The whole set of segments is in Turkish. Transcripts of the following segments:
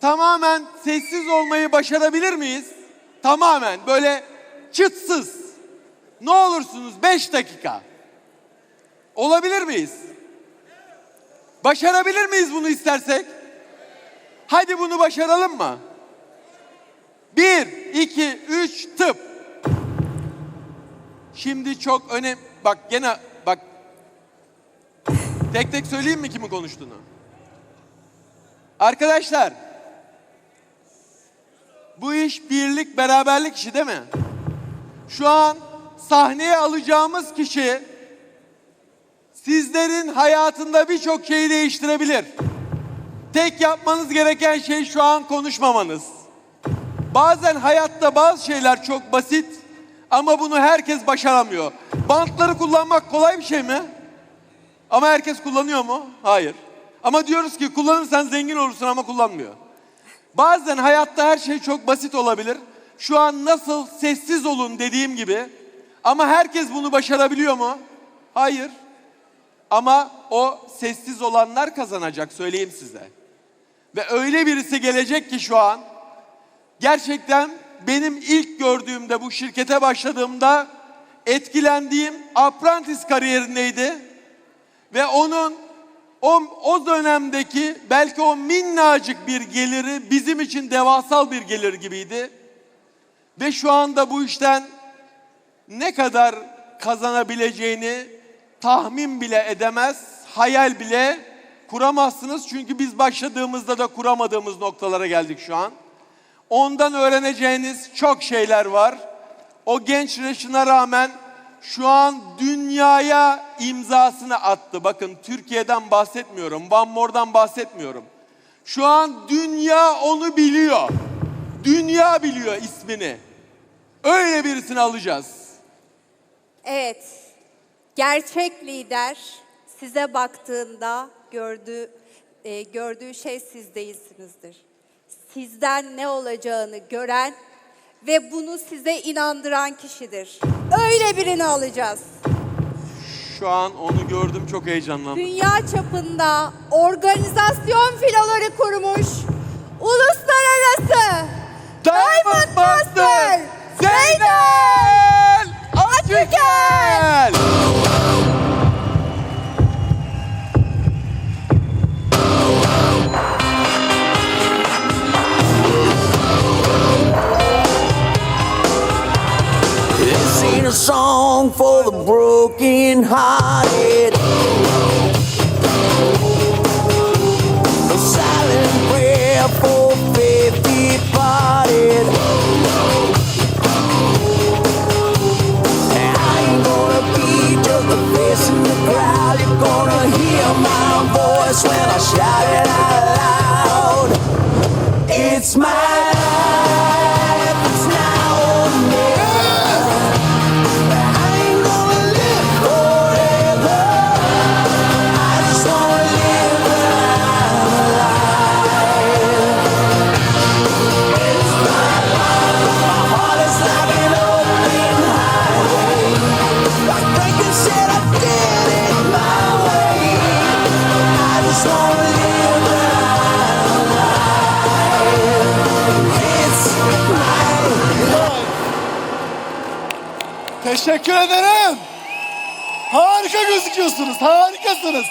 tamamen sessiz olmayı başarabilir miyiz? Tamamen böyle çıtsız. Ne olursunuz 5 dakika. Olabilir miyiz? Başarabilir miyiz bunu istersek? Hadi bunu başaralım mı? Bir, iki, üç, tıp. Şimdi çok önem... Bak gene bak. Tek tek söyleyeyim mi kimin konuştuğunu? Arkadaşlar. Bu iş birlik, beraberlik işi değil mi? Şu an sahneye alacağımız kişi sizlerin hayatında birçok şeyi değiştirebilir. Tek yapmanız gereken şey şu an konuşmamanız. Bazen hayatta bazı şeyler çok basit ama bunu herkes başaramıyor. Bantları kullanmak kolay bir şey mi? Ama herkes kullanıyor mu? Hayır. Ama diyoruz ki kullanırsan zengin olursun ama kullanmıyor. Bazen hayatta her şey çok basit olabilir. Şu an nasıl sessiz olun dediğim gibi. Ama herkes bunu başarabiliyor mu? Hayır. Ama o sessiz olanlar kazanacak söyleyeyim size. Ve öyle birisi gelecek ki şu an gerçekten benim ilk gördüğümde bu şirkete başladığımda etkilendiğim apprentice kariyerindeydi. Ve onun o, o dönemdeki belki o minnacık bir geliri bizim için devasal bir gelir gibiydi. Ve şu anda bu işten ne kadar kazanabileceğini tahmin bile edemez, hayal bile kuramazsınız. Çünkü biz başladığımızda da kuramadığımız noktalara geldik şu an. Ondan öğreneceğiniz çok şeyler var. O genç yaşına rağmen şu an dünyaya imzasını attı. Bakın Türkiye'den bahsetmiyorum, Van More'dan bahsetmiyorum. Şu an dünya onu biliyor. Dünya biliyor ismini. Öyle birisini alacağız. Evet. Gerçek lider size baktığında gördüğü e, gördüğü şey siz değilsinizdir. Sizden ne olacağını gören ve bunu size inandıran kişidir. Öyle birini alacağız. Şu an onu gördüm çok heyecanlandım. Dünya çapında organizasyon filoları kurmuş uluslararası Diamond Master Zeynel Açıkel. This a song for the broken hearted. A silent prayer for faith departed. I ain't gonna be just a face in the crowd. You're gonna hear my voice when I shout it out Teşekkür ederim. Harika gözüküyorsunuz, harikasınız.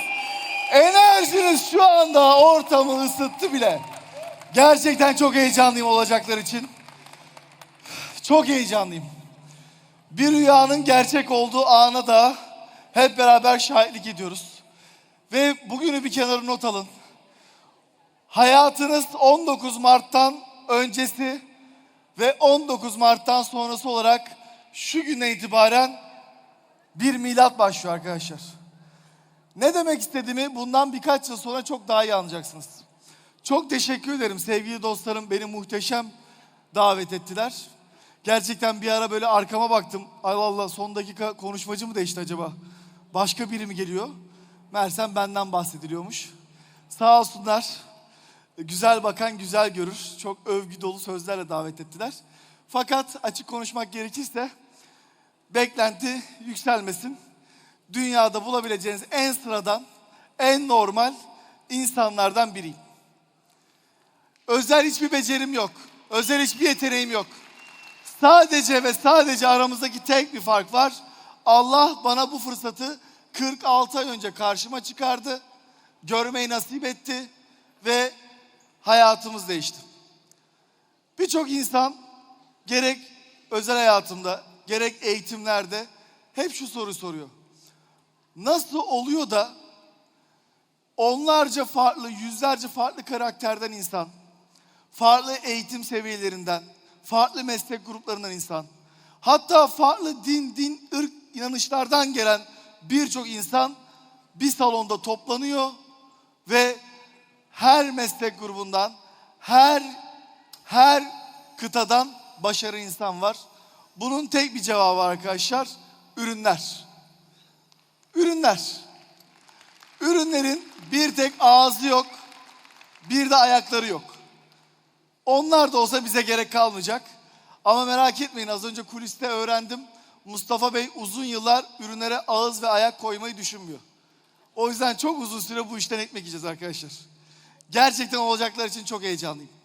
Enerjiniz şu anda ortamı ısıttı bile. Gerçekten çok heyecanlıyım olacaklar için. Çok heyecanlıyım. Bir rüyanın gerçek olduğu ana da hep beraber şahitlik ediyoruz. Ve bugünü bir kenara not alın. Hayatınız 19 Mart'tan öncesi ve 19 Mart'tan sonrası olarak şu günden itibaren bir milat başlıyor arkadaşlar. Ne demek istediğimi bundan birkaç yıl sonra çok daha iyi anlayacaksınız. Çok teşekkür ederim sevgili dostlarım beni muhteşem davet ettiler. Gerçekten bir ara böyle arkama baktım. Allah Allah son dakika konuşmacı mı değişti acaba? Başka biri mi geliyor? Mersem benden bahsediliyormuş. Sağ olsunlar. Güzel bakan güzel görür. Çok övgü dolu sözlerle davet ettiler. Fakat açık konuşmak gerekirse beklenti yükselmesin. Dünyada bulabileceğiniz en sıradan, en normal insanlardan biriyim. Özel hiçbir becerim yok. Özel hiçbir yeteneğim yok. Sadece ve sadece aramızdaki tek bir fark var. Allah bana bu fırsatı 46 ay önce karşıma çıkardı. Görmeyi nasip etti ve hayatımız değişti. Birçok insan gerek özel hayatımda gerek eğitimlerde hep şu soru soruyor. Nasıl oluyor da onlarca farklı, yüzlerce farklı karakterden insan, farklı eğitim seviyelerinden, farklı meslek gruplarından insan, hatta farklı din, din, ırk, inanışlardan gelen birçok insan bir salonda toplanıyor ve her meslek grubundan, her her kıtadan başarı insan var. Bunun tek bir cevabı arkadaşlar. Ürünler. Ürünler. Ürünlerin bir tek ağzı yok, bir de ayakları yok. Onlar da olsa bize gerek kalmayacak. Ama merak etmeyin az önce kuliste öğrendim. Mustafa Bey uzun yıllar ürünlere ağız ve ayak koymayı düşünmüyor. O yüzden çok uzun süre bu işten ekmek yiyeceğiz arkadaşlar. Gerçekten olacaklar için çok heyecanlıyım.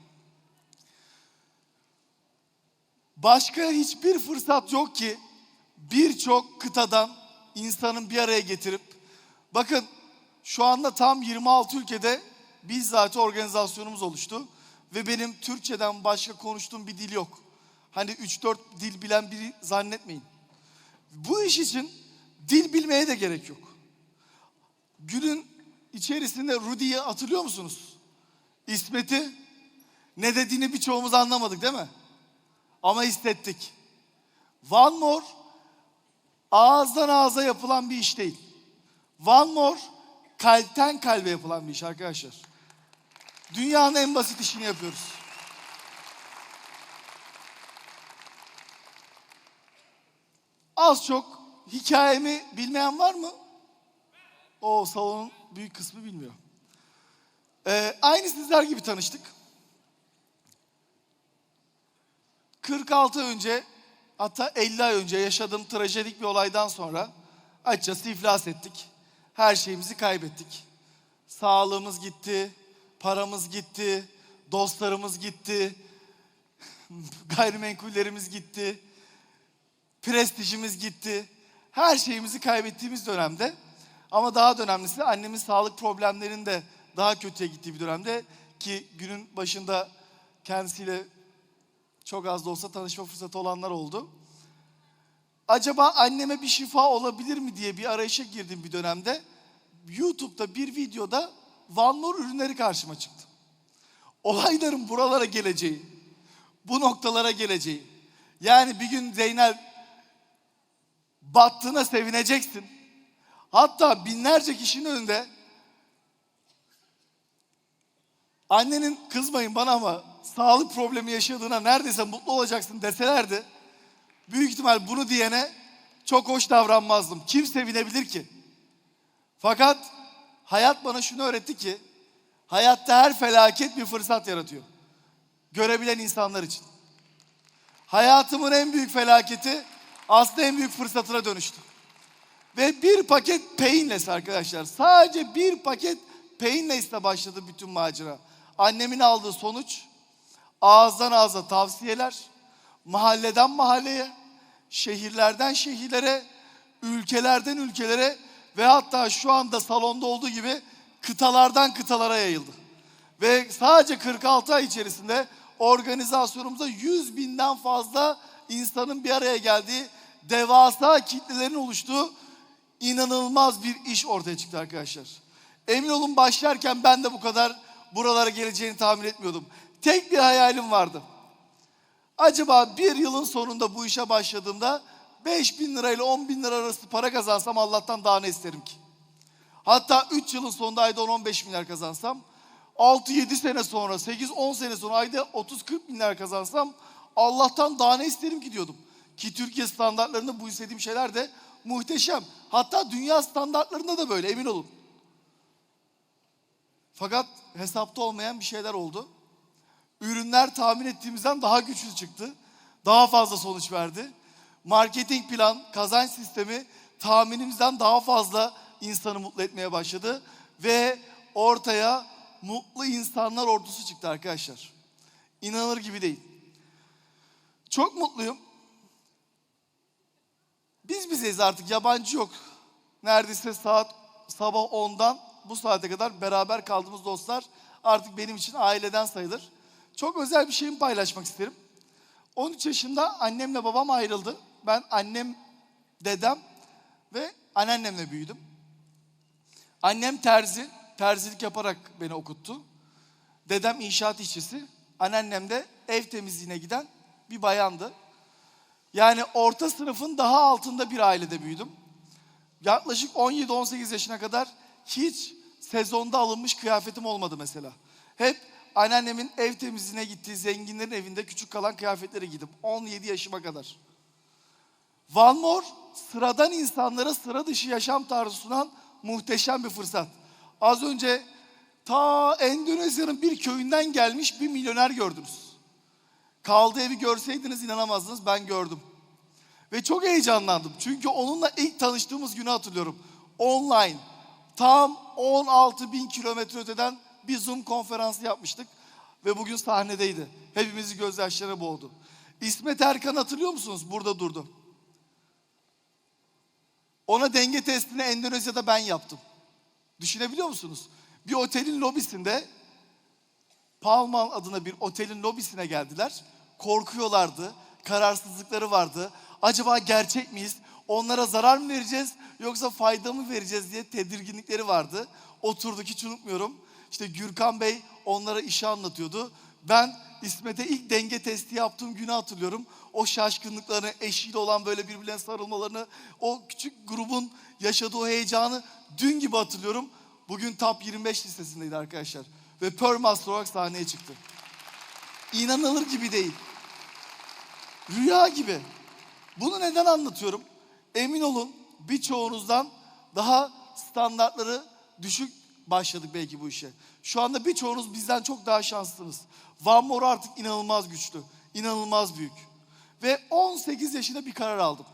Başka hiçbir fırsat yok ki birçok kıtadan insanın bir araya getirip bakın şu anda tam 26 ülkede bizzat organizasyonumuz oluştu ve benim Türkçeden başka konuştuğum bir dil yok. Hani 3-4 dil bilen biri zannetmeyin. Bu iş için dil bilmeye de gerek yok. Günün içerisinde Rudy'yi hatırlıyor musunuz? İsmet'i ne dediğini birçoğumuz anlamadık değil mi? Ama hissettik. One more ağızdan ağza yapılan bir iş değil. One more kalpten kalbe yapılan bir iş arkadaşlar. Dünyanın en basit işini yapıyoruz. Az çok hikayemi bilmeyen var mı? O salonun büyük kısmı bilmiyor. Ee, aynı sizler gibi tanıştık. 46 önce hatta 50 ay önce yaşadığım trajedik bir olaydan sonra açıkçası iflas ettik. Her şeyimizi kaybettik. Sağlığımız gitti, paramız gitti, dostlarımız gitti, gayrimenkullerimiz gitti, prestijimiz gitti. Her şeyimizi kaybettiğimiz dönemde ama daha da önemlisi annemin sağlık problemlerinin de daha kötüye gittiği bir dönemde ki günün başında kendisiyle çok az da olsa tanışma fırsatı olanlar oldu. Acaba anneme bir şifa olabilir mi diye bir arayışa girdim bir dönemde. YouTube'da bir videoda Van More ürünleri karşıma çıktı. Olayların buralara geleceği, bu noktalara geleceği. Yani bir gün Zeynel battığına sevineceksin. Hatta binlerce kişinin önünde annenin kızmayın bana ama sağlık problemi yaşadığına neredeyse mutlu olacaksın deselerdi büyük ihtimal bunu diyene çok hoş davranmazdım. Kim sevinebilir ki? Fakat hayat bana şunu öğretti ki hayatta her felaket bir fırsat yaratıyor. Görebilen insanlar için. Hayatımın en büyük felaketi aslında en büyük fırsatına dönüştü. Ve bir paket Painless arkadaşlar. Sadece bir paket Painless'le başladı bütün macera. Annemin aldığı sonuç ağızdan ağza tavsiyeler, mahalleden mahalleye, şehirlerden şehirlere, ülkelerden ülkelere ve hatta şu anda salonda olduğu gibi kıtalardan kıtalara yayıldı. Ve sadece 46 ay içerisinde organizasyonumuzda 100 binden fazla insanın bir araya geldiği, devasa kitlelerin oluştuğu inanılmaz bir iş ortaya çıktı arkadaşlar. Emin olun başlarken ben de bu kadar buralara geleceğini tahmin etmiyordum. Tek bir hayalim vardı. Acaba bir yılın sonunda bu işe başladığımda 5 bin lirayla 10 bin lira arası para kazansam Allah'tan daha ne isterim ki? Hatta 3 yılın sonunda ayda 10-15 milyar kazansam 6-7 sene sonra 8-10 sene sonra ayda 30-40 milyar kazansam Allah'tan daha ne isterim ki diyordum. Ki Türkiye standartlarında bu istediğim şeyler de muhteşem. Hatta dünya standartlarında da böyle emin olun. Fakat hesapta olmayan bir şeyler oldu. Ürünler tahmin ettiğimizden daha güçlü çıktı. Daha fazla sonuç verdi. Marketing plan, kazanç sistemi tahminimizden daha fazla insanı mutlu etmeye başladı. Ve ortaya mutlu insanlar ordusu çıktı arkadaşlar. İnanılır gibi değil. Çok mutluyum. Biz bizeyiz artık yabancı yok. Neredeyse saat sabah 10'dan bu saate kadar beraber kaldığımız dostlar artık benim için aileden sayılır. Çok özel bir şeyimi paylaşmak isterim. 13 yaşında annemle babam ayrıldı. Ben annem, dedem ve anneannemle büyüdüm. Annem terzi, terzilik yaparak beni okuttu. Dedem inşaat işçisi, anneannem de ev temizliğine giden bir bayandı. Yani orta sınıfın daha altında bir ailede büyüdüm. Yaklaşık 17-18 yaşına kadar hiç sezonda alınmış kıyafetim olmadı mesela. Hep anneannemin ev temizliğine gittiği zenginlerin evinde küçük kalan kıyafetleri giydim. 17 yaşıma kadar. One More sıradan insanlara sıra dışı yaşam tarzı sunan muhteşem bir fırsat. Az önce ta Endonezya'nın bir köyünden gelmiş bir milyoner gördünüz. Kaldığı evi görseydiniz inanamazdınız ben gördüm. Ve çok heyecanlandım. Çünkü onunla ilk tanıştığımız günü hatırlıyorum. Online. Tam 16 bin kilometre öteden bir Zoom konferansı yapmıştık. Ve bugün sahnedeydi. Hepimizi gözyaşlarına boğdu. İsmet Erkan hatırlıyor musunuz? Burada durdu. Ona denge testini Endonezya'da ben yaptım. Düşünebiliyor musunuz? Bir otelin lobisinde Palma adına bir otelin lobisine geldiler. Korkuyorlardı. Kararsızlıkları vardı. Acaba gerçek miyiz? Onlara zarar mı vereceğiz yoksa fayda mı vereceğiz diye tedirginlikleri vardı. Oturduk hiç unutmuyorum. İşte Gürkan Bey onlara işi anlatıyordu. Ben İsmet'e ilk denge testi yaptığım günü hatırlıyorum. O şaşkınlıklarını, eşiyle olan böyle birbirlerine sarılmalarını, o küçük grubun yaşadığı o heyecanı dün gibi hatırlıyorum. Bugün top 25 listesindeydi arkadaşlar. Ve Pearl Master olarak sahneye çıktı. İnanılır gibi değil. Rüya gibi. Bunu neden anlatıyorum? Emin olun birçoğunuzdan daha standartları düşük başladık belki bu işe. Şu anda birçoğunuz bizden çok daha şanslısınız. Van More artık inanılmaz güçlü, inanılmaz büyük. Ve 18 yaşında bir karar aldım.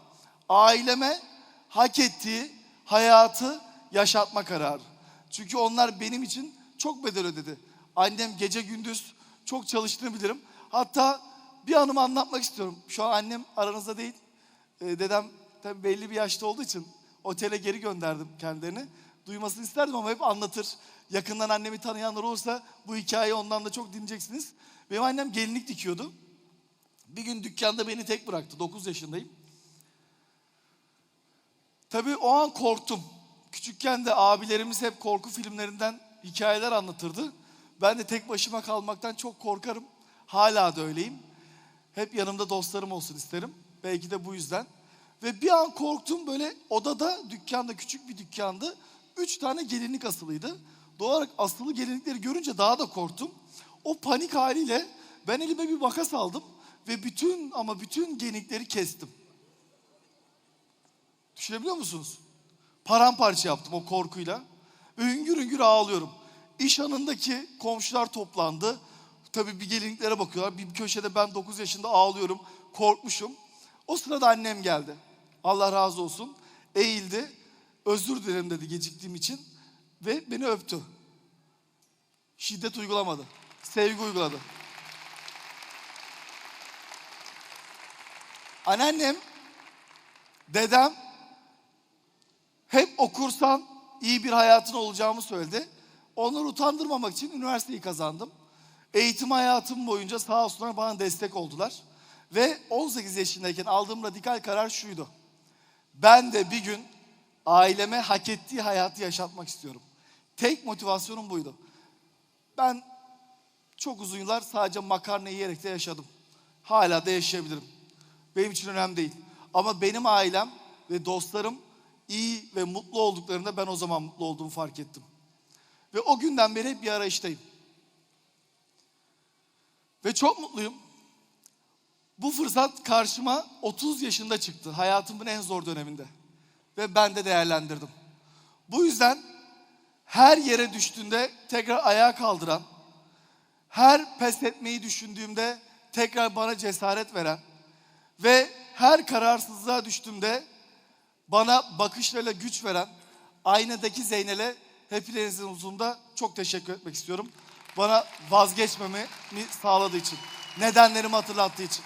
Aileme hak ettiği hayatı yaşatma kararı. Çünkü onlar benim için çok bedel ödedi. Annem gece gündüz çok çalıştığını bilirim. Hatta bir anımı anlatmak istiyorum. Şu an annem aranızda değil. Ee, dedem tabii belli bir yaşta olduğu için otele geri gönderdim kendilerini. Duymasını isterdim ama hep anlatır. Yakından annemi tanıyanlar olursa bu hikayeyi ondan da çok dinleyeceksiniz. Benim annem gelinlik dikiyordu. Bir gün dükkanda beni tek bıraktı. 9 yaşındayım. Tabii o an korktum. Küçükken de abilerimiz hep korku filmlerinden hikayeler anlatırdı. Ben de tek başıma kalmaktan çok korkarım. Hala da öyleyim. Hep yanımda dostlarım olsun isterim. Belki de bu yüzden. Ve bir an korktum böyle odada, dükkanda küçük bir dükkandı. Üç tane gelinlik asılıydı. Doğal olarak asılı gelinlikleri görünce daha da korktum. O panik haliyle ben elime bir makas aldım ve bütün ama bütün gelinlikleri kestim. Düşünebiliyor musunuz? Paramparça yaptım o korkuyla. Ve hüngür hüngür ağlıyorum. İş anındaki komşular toplandı. Tabii bir gelinliklere bakıyorlar. Bir köşede ben 9 yaşında ağlıyorum. Korkmuşum. O sırada annem geldi. Allah razı olsun. Eğildi. Özür dilerim dedi geciktiğim için. Ve beni öptü. Şiddet uygulamadı. Sevgi uyguladı. Anneannem, dedem hep okursan iyi bir hayatın olacağımı söyledi. Onları utandırmamak için üniversiteyi kazandım. Eğitim hayatım boyunca sağ olsunlar bana destek oldular. Ve 18 yaşındayken aldığım radikal karar şuydu. Ben de bir gün aileme hak ettiği hayatı yaşatmak istiyorum. Tek motivasyonum buydu. Ben çok uzun yıllar sadece makarna yiyerek de yaşadım. Hala da yaşayabilirim. Benim için önemli değil. Ama benim ailem ve dostlarım iyi ve mutlu olduklarında ben o zaman mutlu olduğumu fark ettim. Ve o günden beri hep bir arayıştayım. Ve çok mutluyum. Bu fırsat karşıma 30 yaşında çıktı. Hayatımın en zor döneminde. Ve ben de değerlendirdim. Bu yüzden her yere düştüğünde tekrar ayağa kaldıran, her pes etmeyi düşündüğümde tekrar bana cesaret veren ve her kararsızlığa düştüğümde bana bakışlarıyla güç veren aynadaki Zeynel'e hepinizin huzurunda çok teşekkür etmek istiyorum. Bana vazgeçmemi sağladığı için. Nedenlerimi hatırlattığı için.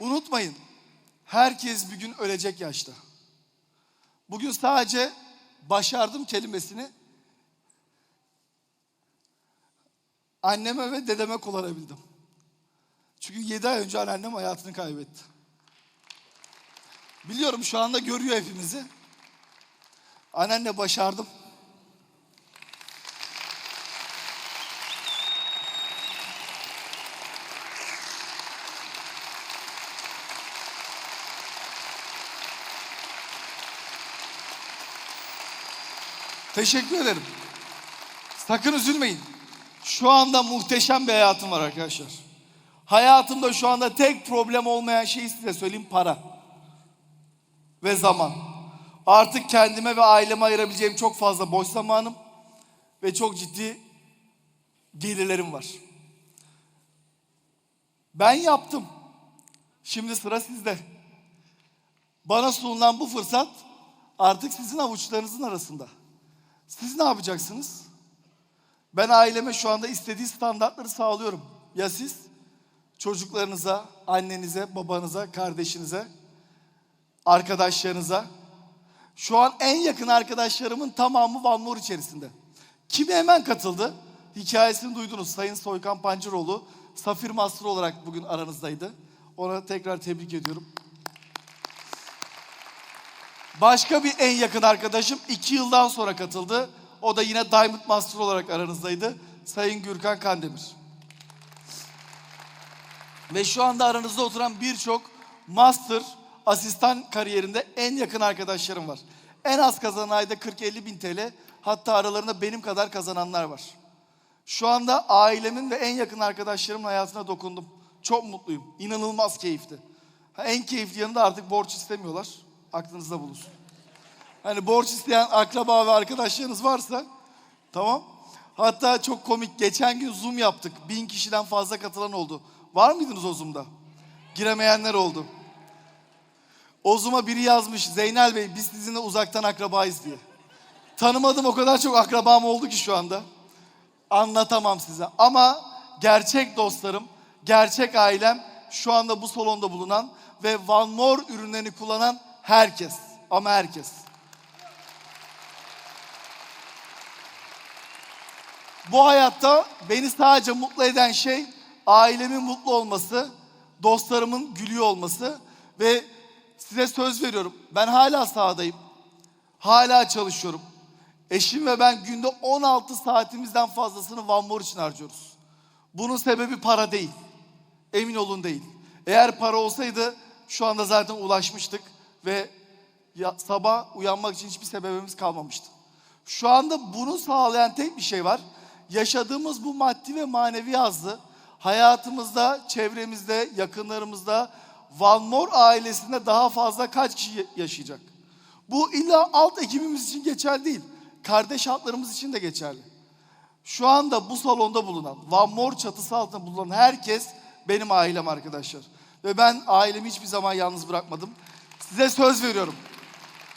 Unutmayın. Herkes bir gün ölecek yaşta. Bugün sadece başardım kelimesini anneme ve dedeme kullanabildim. Çünkü 7 ay önce anneannem hayatını kaybetti. Biliyorum şu anda görüyor hepimizi. Anneanne başardım. Teşekkür ederim. Sakın üzülmeyin. Şu anda muhteşem bir hayatım var arkadaşlar. Hayatımda şu anda tek problem olmayan şeyi size söyleyeyim para. Ve zaman. Artık kendime ve aileme ayırabileceğim çok fazla boş zamanım ve çok ciddi gelirlerim var. Ben yaptım. Şimdi sıra sizde. Bana sunulan bu fırsat artık sizin avuçlarınızın arasında. Siz ne yapacaksınız? Ben aileme şu anda istediği standartları sağlıyorum. Ya siz? Çocuklarınıza, annenize, babanıza, kardeşinize, arkadaşlarınıza. Şu an en yakın arkadaşlarımın tamamı Van Moor içerisinde. Kimi hemen katıldı? Hikayesini duydunuz. Sayın Soykan Pancıroğlu, Safir Master olarak bugün aranızdaydı. Ona tekrar tebrik ediyorum. Başka bir en yakın arkadaşım iki yıldan sonra katıldı. O da yine Diamond Master olarak aranızdaydı. Sayın Gürkan Kandemir. Ve şu anda aranızda oturan birçok master asistan kariyerinde en yakın arkadaşlarım var. En az kazanan ayda 40-50 bin TL. Hatta aralarında benim kadar kazananlar var. Şu anda ailemin ve en yakın arkadaşlarımın hayatına dokundum. Çok mutluyum. İnanılmaz keyifli. Ha, en keyifli yanında artık borç istemiyorlar. Aklınızda bulunsun. Hani borç isteyen akraba ve arkadaşlarınız varsa tamam. Hatta çok komik geçen gün Zoom yaptık. Bin kişiden fazla katılan oldu. Var mıydınız o Zoom'da? Giremeyenler oldu. O Zoom'a biri yazmış Zeynel Bey biz sizinle uzaktan akrabayız diye. Tanımadım o kadar çok akrabam oldu ki şu anda. Anlatamam size. Ama gerçek dostlarım, gerçek ailem şu anda bu salonda bulunan ve Van Moor ürünlerini kullanan herkes. Ama herkes. Bu hayatta beni sadece mutlu eden şey ailemin mutlu olması, dostlarımın gülüyor olması ve size söz veriyorum. Ben hala sahadayım. Hala çalışıyorum. Eşim ve ben günde 16 saatimizden fazlasını Van Moor için harcıyoruz. Bunun sebebi para değil. Emin olun değil. Eğer para olsaydı şu anda zaten ulaşmıştık ve ya, sabah uyanmak için hiçbir sebebimiz kalmamıştı. Şu anda bunu sağlayan tek bir şey var. Yaşadığımız bu maddi ve manevi hazzı hayatımızda, çevremizde, yakınlarımızda Van Moor ailesinde daha fazla kaç kişi yaşayacak? Bu illa alt ekibimiz için geçerli değil. Kardeş hatlarımız için de geçerli. Şu anda bu salonda bulunan, Van Moor çatısı altında bulunan herkes benim ailem arkadaşlar. Ve ben ailemi hiçbir zaman yalnız bırakmadım. Size söz veriyorum.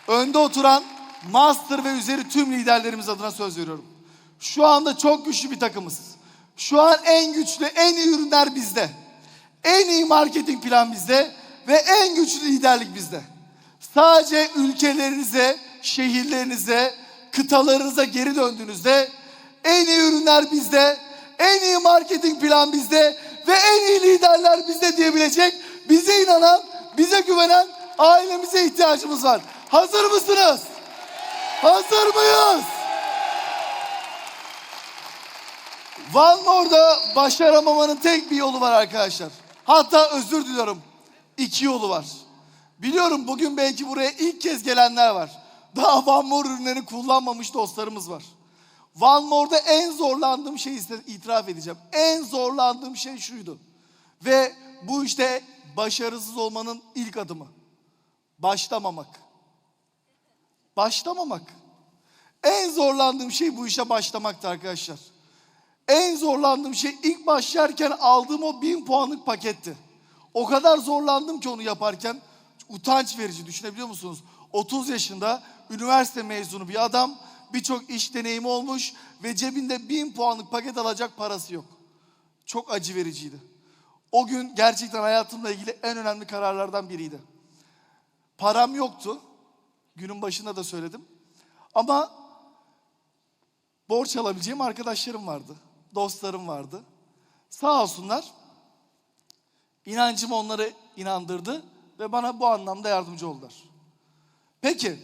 Önde oturan master ve üzeri tüm liderlerimiz adına söz veriyorum. Şu anda çok güçlü bir takımız. Şu an en güçlü, en iyi ürünler bizde. En iyi marketing plan bizde ve en güçlü liderlik bizde. Sadece ülkelerinize, şehirlerinize, kıtalarınıza geri döndüğünüzde en iyi ürünler bizde, en iyi marketing plan bizde ve en iyi liderler bizde diyebilecek bize inanan, bize güvenen ailemize ihtiyacımız var. Hazır mısınız? Hazır mıyız? Van Moor'da başaramamanın tek bir yolu var arkadaşlar. Hatta özür diliyorum. İki yolu var. Biliyorum bugün belki buraya ilk kez gelenler var. Daha Van Moor ürünlerini kullanmamış dostlarımız var. Van Moor'da en zorlandığım size itiraf edeceğim. En zorlandığım şey şuydu. Ve bu işte başarısız olmanın ilk adımı. Başlamamak. Başlamamak. En zorlandığım şey bu işe başlamaktı arkadaşlar. En zorlandığım şey ilk başlarken aldığım o bin puanlık paketti. O kadar zorlandım ki onu yaparken utanç verici düşünebiliyor musunuz? 30 yaşında üniversite mezunu bir adam. Birçok iş deneyimi olmuş ve cebinde bin puanlık paket alacak parası yok. Çok acı vericiydi. O gün gerçekten hayatımla ilgili en önemli kararlardan biriydi. Param yoktu. Günün başında da söyledim. Ama borç alabileceğim arkadaşlarım vardı. Dostlarım vardı. Sağ olsunlar. İnancım onları inandırdı ve bana bu anlamda yardımcı oldular. Peki,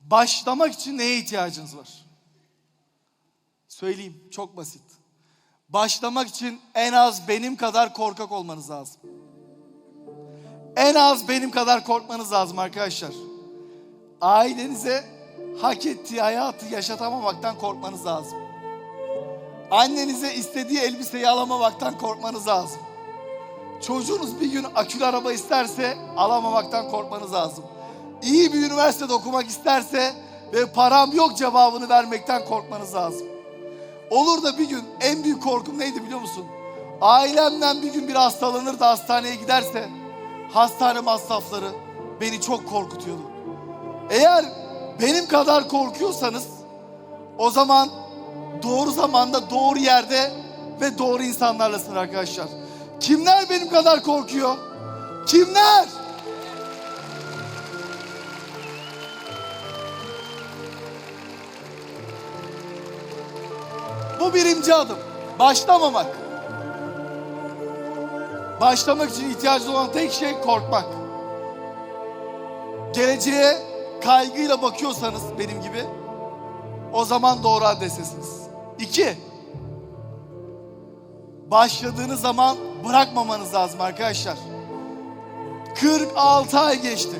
başlamak için neye ihtiyacınız var? Söyleyeyim, çok basit. Başlamak için en az benim kadar korkak olmanız lazım. En az benim kadar korkmanız lazım arkadaşlar. Ailenize hak ettiği hayatı yaşatamamaktan korkmanız lazım. Annenize istediği elbiseyi alamamaktan korkmanız lazım. Çocuğunuz bir gün akülü araba isterse alamamaktan korkmanız lazım. İyi bir üniversitede okumak isterse ve param yok cevabını vermekten korkmanız lazım. Olur da bir gün en büyük korkum neydi biliyor musun? Ailemden bir gün bir hastalanır da hastaneye giderse hastane masrafları beni çok korkutuyordu. Eğer benim kadar korkuyorsanız o zaman doğru zamanda doğru yerde ve doğru insanlarlasın arkadaşlar. Kimler benim kadar korkuyor? Kimler? Bu birinci adım. Başlamamak. Başlamak için ihtiyacınız olan tek şey korkmak. Geleceğe kaygıyla bakıyorsanız benim gibi o zaman doğru adrestesiniz. İki, başladığınız zaman bırakmamanız lazım arkadaşlar. 46 ay geçti.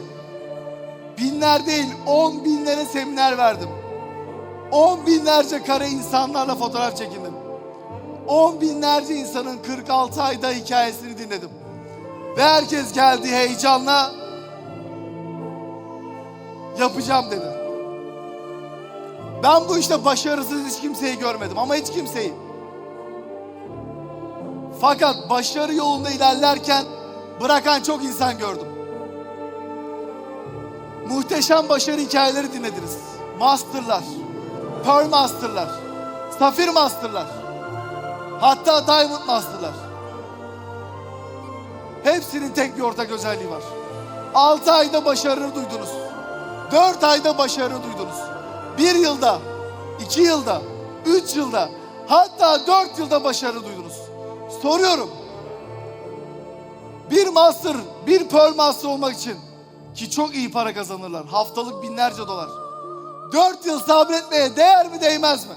Binler değil, 10 binlere seminer verdim. 10 binlerce kare insanlarla fotoğraf çekindim. 10 binlerce insanın 46 ayda hikayesini dinledim. Ve herkes geldi heyecanla yapacağım dedi. Ben bu işte başarısız hiç kimseyi görmedim ama hiç kimseyi. Fakat başarı yolunda ilerlerken bırakan çok insan gördüm. Muhteşem başarı hikayeleri dinlediniz. Master'lar, Pearl Master'lar, Safir Master'lar, hatta Diamond Master'lar. Hepsinin tek bir ortak özelliği var. 6 ayda başarı duydunuz. 4 ayda başarı duydunuz. 1 yılda, 2 yılda, 3 yılda, hatta 4 yılda başarı duydunuz. Soruyorum. Bir master, bir pearl master olmak için ki çok iyi para kazanırlar. Haftalık binlerce dolar. 4 yıl sabretmeye değer mi değmez mi?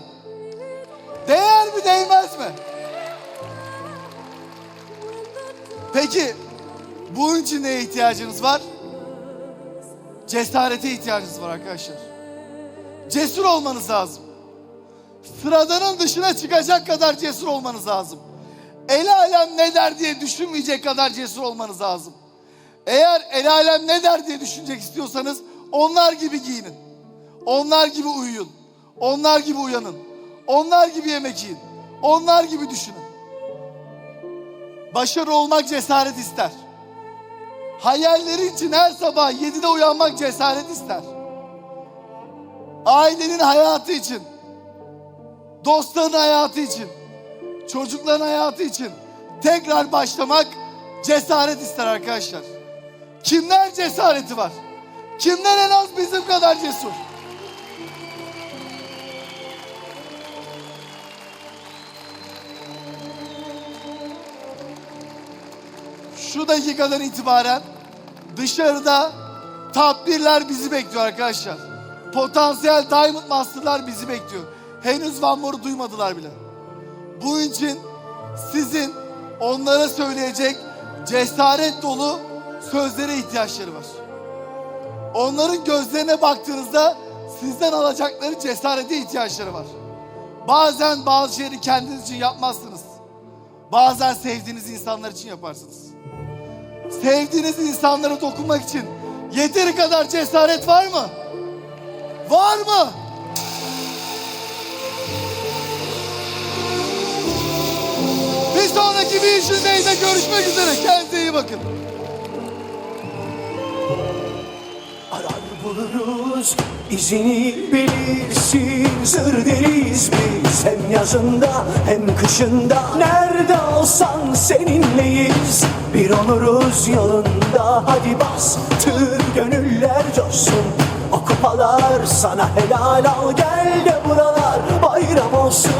Değer mi değmez mi? Peki bunun için neye ihtiyacınız var? Cesarete ihtiyacınız var arkadaşlar. Cesur olmanız lazım. Sıradanın dışına çıkacak kadar cesur olmanız lazım. El alem ne der diye düşünmeyecek kadar cesur olmanız lazım. Eğer el alem ne der diye düşünecek istiyorsanız onlar gibi giyinin. Onlar gibi uyuyun. Onlar gibi uyanın. Onlar gibi yemek yiyin. Onlar gibi düşünün. Başarı olmak cesaret ister. Hayalleri için her sabah 7'de uyanmak cesaret ister. Ailenin hayatı için, dostların hayatı için, çocukların hayatı için tekrar başlamak cesaret ister arkadaşlar. Kimler cesareti var? Kimler en az bizim kadar cesur? Şu dakikadan itibaren dışarıda top birler bizi bekliyor arkadaşlar. Potansiyel Diamond Master'lar bizi bekliyor. Henüz Van duymadılar bile. Bu için sizin onlara söyleyecek cesaret dolu sözlere ihtiyaçları var. Onların gözlerine baktığınızda sizden alacakları cesarete ihtiyaçları var. Bazen bazı şeyleri kendiniz için yapmazsınız. Bazen sevdiğiniz insanlar için yaparsınız. Sevdiğiniz insanlara dokunmak için yeteri kadar cesaret var mı? Var mı? Bir sonraki Vision Day'de görüşmek üzere. Kendinize iyi bakın. I buluruz izini bilirsin. Sır deliyiz biz hem yazında hem kışında. Nerede olsan seninleyiz Bir oluruz yolunda. Hadi bastır gönüller coşsun. O kupalar sana helal al. Gel de buralar bayram olsun